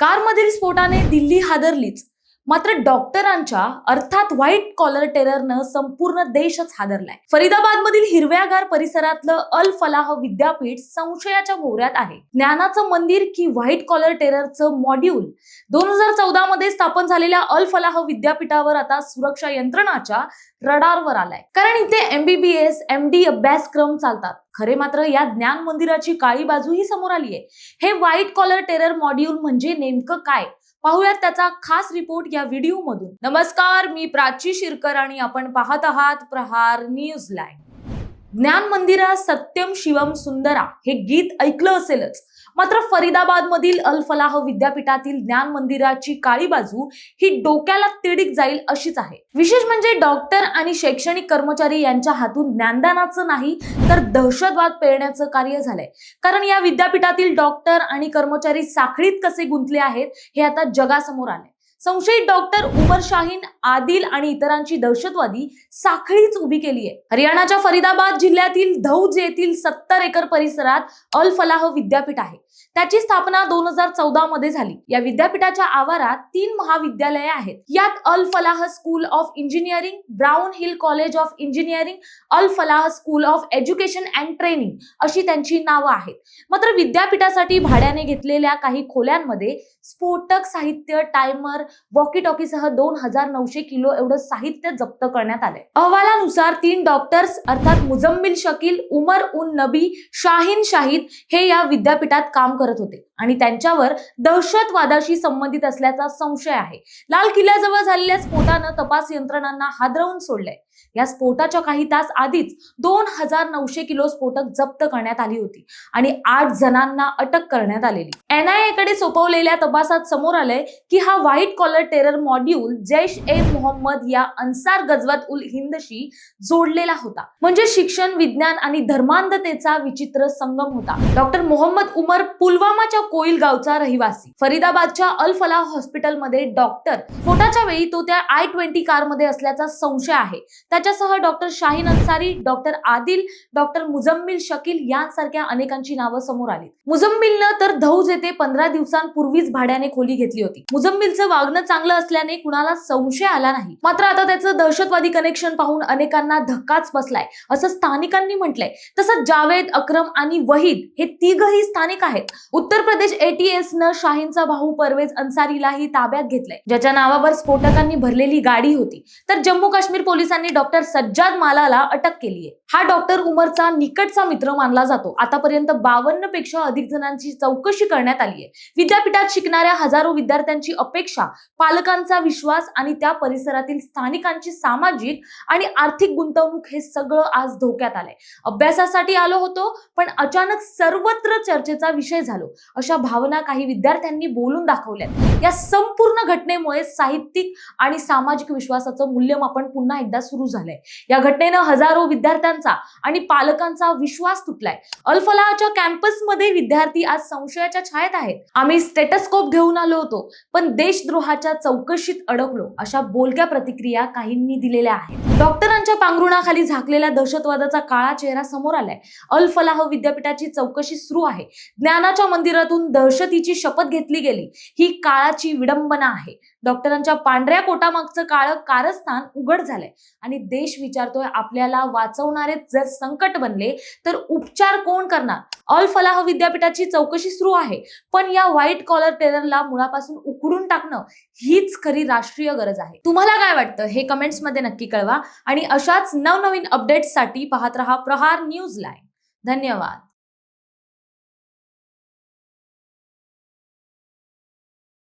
कारमधील स्फोटाने दिल्ली हादरलीच. मात्र डॉक्टरांच्या अर्थात व्हाईट कॉलर टेररनं संपूर्ण देशच हादरलाय. फरीदाबादमधील हिरव्यागार परिसरातलं अल फलाह विद्यापीठ संशयाच्या भोवऱ्यात आहे. ज्ञानाचं मंदिर की व्हाईट कॉलर टेररचं मॉड्यूल दोन हजार चौदा मध्ये स्थापन झालेल्या अल फलाह विद्यापीठावर आता सुरक्षा यंत्रणाच्या रडारवर आलाय. कारण इथे एमबीबीएस एम डी अभ्यासक्रम चालतात. खरे मात्र या ज्ञान मंदिराची काळी बाजूही समोर आली आहे हे व्हाईट कॉलर टेरर मॉड्यूल म्हणजे नेमकं काय? पाहूयात त्याचा खास रिपोर्ट या व्हिडिओ मधून. नमस्कार मी प्राची शिरकर आणि आपण पाहत आहात प्रहार न्यूज लाईव्ह. ज्ञान मंदिरा सत्यम शिवम सुंदरा हे गीत ऐकलं असेलच. मात्र फरीदाबाद मधील अल फलाह विद्यापीठातील ज्ञान मंदिराची काळी बाजू ही डोक्याला तिडीक जाईल अशीच आहे. विशेष म्हणजे डॉक्टर आणि शैक्षणिक कर्मचारी यांच्या हातून ज्ञानदानाचं नाही तर दहशतवाद पेरण्याचं कार्य झालंय. कारण या विद्यापीठातील डॉक्टर आणि कर्मचारी साखळीत कसे गुंतले आहेत हे आता जगासमोर आले संशयित डॉक्टर उमर शाहीन आदिल आणि इतरांची दहशतवादी साखळीच उभी केली आहे. हरियाणाच्या फरीदाबाद जिल्ह्यातील धौज येथील सत्तर एकर परिसरात अल फलाह विद्यापीठ आहे. त्याची स्थापना दोन हजार चौदा मध्ये झाली. या विद्यापीठाच्या आवारात तीन महाविद्यालये आहेत. यात Al Falah school of engineering Brown Hill college of engineering Al Falah school of education and training अशी त्यांची नावं आहेत. मात्र विद्यापीठासाठी भाड्याने घेतलेल्या काही खोल्यांमध्ये स्फोटक साहित्य टायमर वॉकी टॉकीसह दोन हजार नऊशे किलो एवढं साहित्य जप्त करण्यात आले अहवालानुसार तीन डॉक्टर्स अर्थात मुजम्मिल शकील उमर उन नबी शाहीन शाहिद हे या विद्यापीठात काम करत होते. आणि त्यांच्यावर दहशतवादाशी संबंधित असल्याचा संशय आहे. लाल किल्ल्याजवळ झालेल्या स्फोटानं तपास यंत्रणांना हादरवून सोडलंय. या स्फोटाच्या काही तास आधीच दोन हजार नऊशे किलो स्फोटक जप्त करण्यात आली होती आणि आठ जणांना अटक करण्यात आलेली. एनआयए कडे सोपवलेल्या तपासात समोर आलंय की हा white collar terror module Jaish e Mohammed या अन्सार गजवत उल हिंदशी जोडलेला होता. म्हणजे शिक्षण विज्ञान आणि धर्मांधतेचा विचित्र संगम होता. डॉक्टर मोहम्मद उमर पुलवामाच्या कोईल गावचा रहिवासी. फरीदाबादच्या अल फलाह हॉस्पिटलमध्ये डॉक्टर. स्फोटाच्या वेळी तो त्या आय ट्वेंटी कारमध्ये असल्याचा संशय आहे. त्याच्यासह doctor Shaheen Ansari doctor Adil doctor Muzammil Shakeel यांसारख्या अनेकांची नावं समोर आली. मुजम्मिलनं तर धौज येथे पंधरा दिवसांपूर्वीच भाड्याने खोली घेतली होती. मुजम्मिलचं वागणं चांगलं असल्याने कुणाला संशय आला नाही. मात्र आता त्याचं दहशतवादी कनेक्शन पाहून अनेकांना धक्काच बसलाय असं स्थानिकांनी म्हटलंय. तसंच जावेद अक्रम आणि वहीद हे तिघही स्थानिक आहेत. उत्तर प्रदेश एटीएस न शाहीनचा भाऊ परवेज अन्सारीलाही ताब्यात घेतलंय ज्याच्या नावावर स्फोटकांनी भरलेली गाडी होती. तर जम्मू काश्मीर पोलिसांनी डॉक्टर सज्जाद मालाला अटक केली आहे. हा डॉक्टर उमरचा निकटचा मित्र मानला जातो. आतापर्यंत बावन्नपेक्षा अधिक जणांची चौकशी करण्यात आली आहे. विद्यापीठात शिकणाऱ्या हजारो विद्यार्थ्यांची अपेक्षा पालकांचा विश्वास आणि त्या परिसरातील स्थानिकांची सामाजिक आणि आर्थिक गुंतवणूक हे सगळं आज धोक्यात आलंय. अभ्यासासाठी आलो होतो पण अचानक सर्वत्र चर्चेचा विषय झालो. अशा भावना काही विद्यार्थ्यांनी बोलून दाखवल्यात. या संपूर्ण घटनेमुळे साहित्यिक आणि सामाजिक विश्वासाचं मूल्यमापन पुन्हा एकदा सुरू झालंय. या घटनेनं हजारो विद्यार्थ्यांचा आणि पालकांचा विश्वास तुटलाय. अल्फलाच्या कॅम्पसमध्ये विद्यार्थी आज संशयाच्या छायेत आहेत. आम्ही स्टेटस्कोप घेऊन आलो होतो पण देशद्रोहाच्या चौकशीत अडकलो अशा बोलक्या प्रतिक्रिया काहींनी दिलेल्या आहेत. डॉक्टरांच्या पांघरुणाखाली झाकलेल्या दहशतवादाचा काळा चेहरा समोर आलाय. अल फलाह विद्यापीठाची चौकशी सुरू आहे. ज्ञानाच्या मंदिरातून दहशतीची शपथ घेतली गेली. ही काळाची विडंबना आहे. डॉक्टरांच्या पांढऱ्या कोटामागचं काळं कारस्थान उघड झालंय. आणि देश विचारतोय आपल्याला वाचवणारे जर संकट बनले तर उपचार कोण करणार? अल फलाह विद्यापीठाची चौकशी सुरू आहे. पण या व्हाईट कॉलर टेररला मुळापासून उकडून टाकणं हीच खरी राष्ट्रीय गरज आहे. तुम्हाला काय वाटतं? हे कमेंट्समध्ये नक्की कळवा. आणि अशाच नवनवीन अपडेट्ससाठी पाहत रहा प्रहार न्यूज लाईन. धन्यवाद.